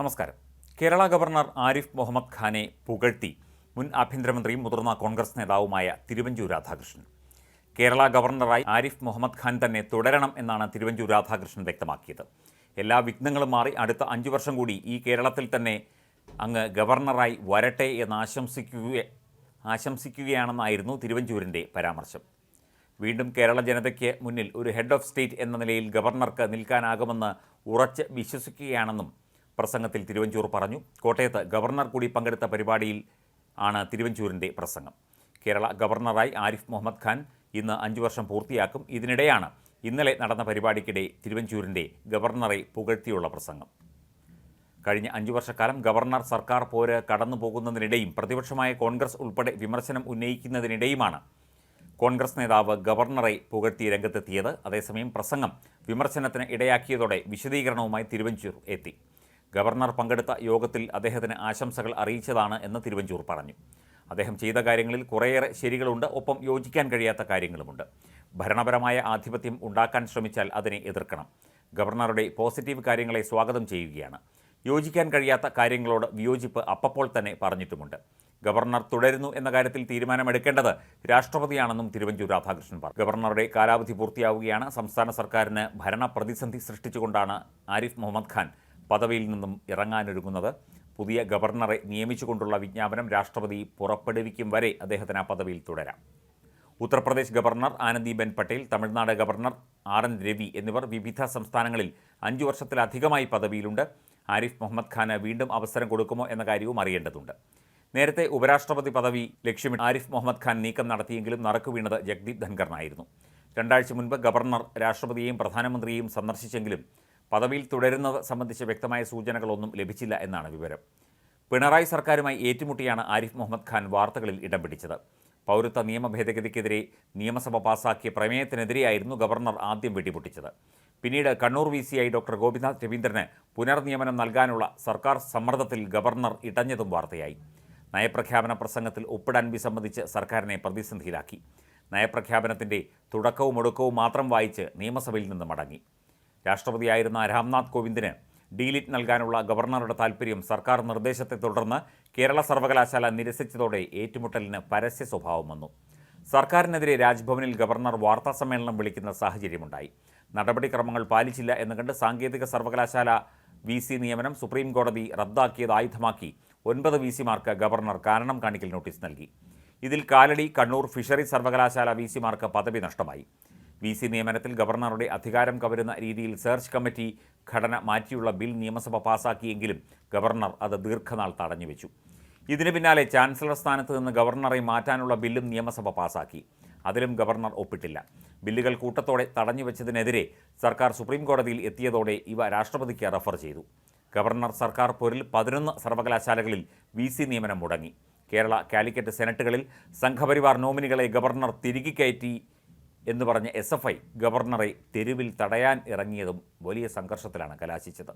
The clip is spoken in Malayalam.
നമസ്കാരം. കേരള ഗവർണർ ആരിഫ് മുഹമ്മദ് ഖാനെ പുകഴ്ത്തി മുൻ ആഭ്യന്തരമന്ത്രിയും മുതിർന്ന കോൺഗ്രസ് നേതാവുമായ തിരുവഞ്ചൂർ രാധാകൃഷ്ണൻ. കേരള ഗവർണറായി ആരിഫ് മുഹമ്മദ് ഖാൻ തന്നെ തുടരണം എന്നാണ് തിരുവഞ്ചൂർ രാധാകൃഷ്ണൻ വ്യക്തമാക്കിയത്. എല്ലാ വിഘ്നങ്ങളും മാറി അടുത്ത അഞ്ചു വർഷം കൂടി ഈ കേരളത്തിൽ തന്നെ അങ്ങ് ഗവർണറായി വരട്ടെ എന്ന് ആശംസിക്കുക ആശംസിക്കുകയാണെന്നായിരുന്നു തിരുവഞ്ചൂരിന്റെ പരാമർശം. വീണ്ടും കേരള ജനതയ്ക്ക് മുന്നിൽ ഒരു ഹെഡ് ഓഫ് സ്റ്റേറ്റ് എന്ന നിലയിൽ ഗവർണർക്ക് നിൽക്കാനാകുമെന്ന് ഉറച്ച് വിശ്വസിക്കുകയാണെന്നും പ്രസംഗത്തിൽ തിരുവഞ്ചൂർ പറഞ്ഞു. കോട്ടയത്ത് ഗവർണർ കൂടി പങ്കെടുത്ത പരിപാടിയിൽ ആണ് തിരുവഞ്ചൂരിന്റെ പ്രസംഗം. കേരള ഗവർണറായി ആരിഫ് മുഹമ്മദ് ഖാൻ ഇന്ന് അഞ്ചു വർഷം പൂർത്തിയാക്കും. ഇതിനിടെയാണ് ഇന്നലെ നടന്ന പരിപാടിക്കിടെ തിരുവഞ്ചൂരിന്റെ ഗവർണറെ പുകഴ്ത്തിയുള്ള പ്രസംഗം. കഴിഞ്ഞ അഞ്ചു വർഷക്കാലം ഗവർണർ സർക്കാർ പോര് കടന്നു പോകുന്നതിനിടെയും പ്രതിപക്ഷമായ കോൺഗ്രസ് ഉൾപ്പെടെ വിമർശനം ഉന്നയിക്കുന്നതിനിടെയുമാണ് കോൺഗ്രസ് നേതാവ് ഗവർണറെ പുകഴ്ത്തി രംഗത്തെത്തിയത്. അതേസമയം പ്രസംഗം വിമർശനത്തിന് ഇടയാക്കിയതോടെ വിശദീകരണവുമായി തിരുവഞ്ചൂർ എത്തി. ഗവർണർ പങ്കെടുത്ത യോഗത്തിൽ അദ്ദേഹത്തിന് ആശംസകൾ അറിയിച്ചതാണ് എന്ന് തിരുവഞ്ചൂർ പറഞ്ഞു. അദ്ദേഹം ചെയ്ത കാര്യങ്ങളിൽ കുറേയേറെ ശരികളുണ്ട് ഒപ്പം യോജിക്കാൻ കഴിയാത്ത കാര്യങ്ങളുമുണ്ട്. ഭരണപരമായ ആധിപത്യം ഉണ്ടാക്കാൻ ശ്രമിച്ചാൽ അതിനെ എതിർക്കണം. ഗവർണറുടെ പോസിറ്റീവ് കാര്യങ്ങളെ സ്വാഗതം ചെയ്യുകയാണ്. യോജിക്കാൻ കഴിയാത്ത കാര്യങ്ങളോട് വിയോജിപ്പ് അപ്പപ്പോൾ തന്നെ പറഞ്ഞിട്ടുമുണ്ട്. ഗവർണർ തുടരുന്നു എന്ന കാര്യത്തിൽ തീരുമാനമെടുക്കേണ്ടത് രാഷ്ട്രപതിയാണെന്നും തിരുവഞ്ചൂർ രാധാകൃഷ്ണൻ പറഞ്ഞു. ഗവർണറുടെ കാലാവധി പൂർത്തിയാവുകയാണ്. സംസ്ഥാന സർക്കാരിന് ഭരണ പ്രതിസന്ധി സൃഷ്ടിച്ചുകൊണ്ടാണ് ആരിഫ് മുഹമ്മദ് ഖാൻ പദവിയിൽ നിന്നും ഇറങ്ങാനൊരുങ്ങുന്നത്. പുതിയ ഗവർണറെ നിയമിച്ചുകൊണ്ടുള്ള വിജ്ഞാപനം രാഷ്ട്രപതി പുറപ്പെടുവിക്കും വരെ അദ്ദേഹത്തിന് ആ പദവിയിൽ തുടരാം. Uttar Pradesh governor Anandiben Patel Tamil Nadu governor R N Ravi എന്നിവർ വിവിധ സംസ്ഥാനങ്ങളിൽ അഞ്ചു വർഷത്തിലധികമായി പദവിയിലുണ്ട്. ആരിഫ് മുഹമ്മദ് ഖാന് വീണ്ടും അവസരം കൊടുക്കുമോ എന്ന കാര്യവും അറിയേണ്ടതുണ്ട്. നേരത്തെ ഉപരാഷ്ട്രപതി പദവി ലക്ഷ്യമിട്ട് ആരിഫ് മുഹമ്മദ് ഖാൻ നീക്കം നടത്തിയെങ്കിലും നറുക്കു വീണത് ജഗ്ദീപ് ധൻഖറിനായിരുന്നു. രണ്ടാഴ്ച മുൻപ് ഗവർണർ രാഷ്ട്രപതിയെയും പ്രധാനമന്ത്രിയെയും സന്ദർശിച്ചെങ്കിലും പദവിയിൽ തുടരുന്നത് സംബന്ധിച്ച് വ്യക്തമായ സൂചനകളൊന്നും ലഭിച്ചില്ല എന്നാണ് വിവരം. പിണറായി സർക്കാരുമായി ഏറ്റുമുട്ടിയാണ് ആരിഫ് മുഹമ്മദ് ഖാൻ വാർത്തകളിൽ ഇടം പിടിച്ചത്. പൗരത്വ നിയമ ഭേദഗതിക്കെതിരെ നിയമസഭ പാസാക്കിയ പ്രമേയത്തിനെതിരെയായിരുന്നു ഗവർണർ ആദ്യം വെടിപൊട്ടിച്ചത്. പിന്നീട് കണ്ണൂർ വി സി ഐ ഡോക്ടർ ഗോപിനാഥ് രവീന്ദ്രന് പുനർനിയമനം നൽകാനുള്ള സർക്കാർ സമ്മർദ്ദത്തിൽ ഗവർണർ ഇടഞ്ഞതും വാർത്തയായി. നയപ്രഖ്യാപന പ്രസംഗത്തിൽ ഒപ്പിടാൻ വിസമ്മതിച്ച് സർക്കാരിനെ പ്രതിസന്ധിയിലാക്കി. നയപ്രഖ്യാപനത്തിന്റെ തുടക്കവും ഒടുക്കവും മാത്രം വായിച്ച് നിയമസഭയിൽ നിന്ന് മടങ്ങി. രാഷ്ട്രപതിയായിരുന്ന രാംനാഥ് കോവിന്ദിന് ഡീലിറ്റ് നൽകാനുള്ള ഗവർണറുടെ താൽപ്പര്യം സർക്കാർ നിർദ്ദേശത്തെ തുടർന്ന് കേരള സർവകലാശാല നിരസിച്ചതോടെ ഏറ്റുമുട്ടലിന് പരസ്യ സ്വഭാവം വന്നു. സർക്കാരിനെതിരെ രാജ്ഭവനിൽ ഗവർണർ വാർത്താ സമ്മേളനം വിളിക്കുന്ന സാഹചര്യമുണ്ടായി. നടപടിക്രമങ്ങൾ പാലിച്ചില്ല എന്ന് കണ്ട് സാങ്കേതിക സർവകലാശാല വി സി നിയമനം സുപ്രീം കോടതി റദ്ദാക്കിയത് ആയുധമാക്കി ഒൻപത് വി സിമാർക്ക് ഗവർണർ കാരണം കാണിക്കൽ നോട്ടീസ് നൽകി. ഇതിൽ കാലടി കണ്ണൂർ ഫിഷറി സർവകലാശാല വി സിമാർക്ക് പദവി നഷ്ടമായി. വി സി നിയമനത്തിൽ ഗവർണറുടെ അധികാരം കവരുന്ന രീതിയിൽ സെർച്ച് കമ്മിറ്റി ഘടന മാറ്റിയുള്ള ബിൽ നിയമസഭ പാസാക്കിയെങ്കിലും ഗവർണർ അത് ദീർഘനാൾ തടഞ്ഞു വെച്ചു ഇതിന് പിന്നാലെ ചാൻസലർ സ്ഥാനത്ത് നിന്ന് ഗവർണറെ മാറ്റാനുള്ള ബില്ലും നിയമസഭ പാസാക്കി. അതിലും ഗവർണർ ഒപ്പിട്ടില്ല. ബില്ലുകൾ കൂട്ടത്തോടെ തടഞ്ഞു വെച്ചതിനെതിരെ സർക്കാർ സുപ്രീം കോടതിയിൽ എത്തിയതോടെ ഇവ രാഷ്ട്രപതിക്ക് റഫർ ചെയ്തു. ഗവർണർ സർക്കാർ പോരിൽ പതിനൊന്ന് സർവകലാശാലകളിൽ വി സി നിയമനം മുടങ്ങി. കേരള കാലിക്കറ്റ് സെനറ്റുകളിൽ സംഘപരിവാർ നോമിനികളെ ഗവർണർ തിരികെ കയറ്റി എന്ന് പറഞ്ഞ എസ് എഫ് ഐ ഗവർണറെ തെരുവിൽ തടയാൻ ഇറങ്ങിയതും വലിയ സംഘർഷത്തിലാണ് കലാശിച്ചത്.